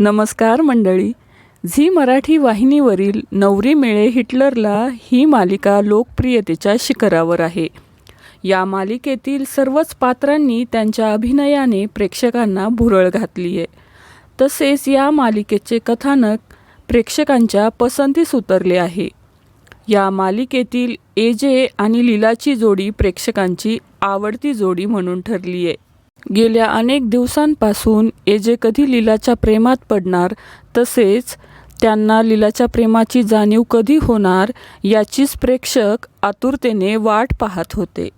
नमस्कार मंडळी. झी मराठी वाहिनीवरील नवरी मिळे हिटलरला ही मालिका लोकप्रियतेच्या शिखरावर आहे. या मालिकेतील सर्वच पात्रांनी त्यांच्या अभिनयाने प्रेक्षकांना भुरळ घातली आहे तसेच या मालिकेचे कथानक प्रेक्षकांच्या पसंतीस उतरले आहे. या मालिकेतील एजे आणि लीलाची जोडी प्रेक्षकांची आवडती जोडी म्हणून ठरली आहे गेल्या अनेक दिवसांपासून एजे कधी लीलाच्या प्रेमात पडणार तसेच त्यांना लीलाच्या प्रेमाची जाणीव कधी होणार याचीच प्रेक्षक आतुरतेने वाट पाहत होते.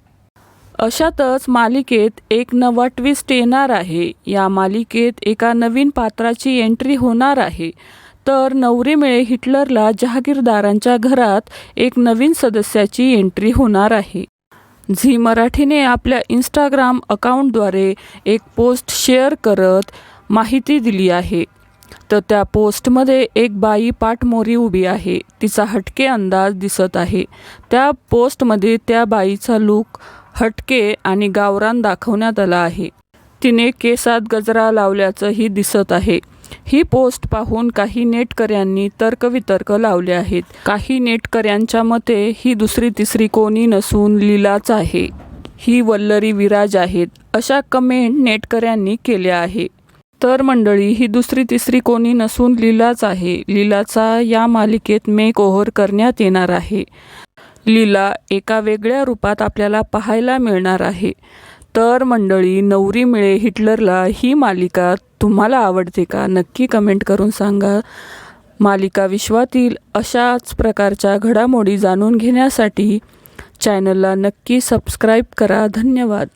अशातच मालिकेत एक नवा ट्विस्ट येणार आहे. या मालिकेत एका नवीन पात्राची एंट्री होणार आहे. तर नवरीमुळे हिटलरला जहागीरदारांच्या घरात एक नवीन सदस्याची एंट्री होणार आहे. झी मराठीने आपल्या इंस्टाग्राम अकाउंटद्वारे एक पोस्ट शेअर करत माहिती दिली आहे. तर त्या पोस्टमध्ये एक बाई पाठमोरी उभी आहे. तिचा हटके अंदाज दिसत आहे. त्या पोस्टमध्ये त्या बाईचा लूक हटके आणि गावरान दाखवण्यात आला आहे. तिने केसात गजरा लावल्याचंही दिसत आहे. ही पोस्ट पाहून काही नेटकऱ्यांनी तर्कवितर्क लावले आहेत. काही नेटकऱ्यांच्या मते ही दुसरी तिसरी कोणी नसून लीलाच आहे. ही वल्लरी विराज आहेत अशा कमेंट नेटकऱ्यांनी केल्या आहे. तर मंडळी ही दुसरी तिसरी कोणी नसून लीलाच आहे. लीलाचा या मालिकेत मेक ओव्हर करण्यात येणार आहे. लीला एका वेगळ्या रूपात आपल्याला पाहायला मिळणार आहे. तर मंडळी नवरी मिळे हिटलरला ही मालिका तुम्हाला आवडते का? नक्की कमेंट करून सांगा. मालिका विश्वातील अशाच प्रकारच्या घडामोडी जाणून घेण्यासाठी चॅनलला नक्की सबस्क्राईब करा. धन्यवाद.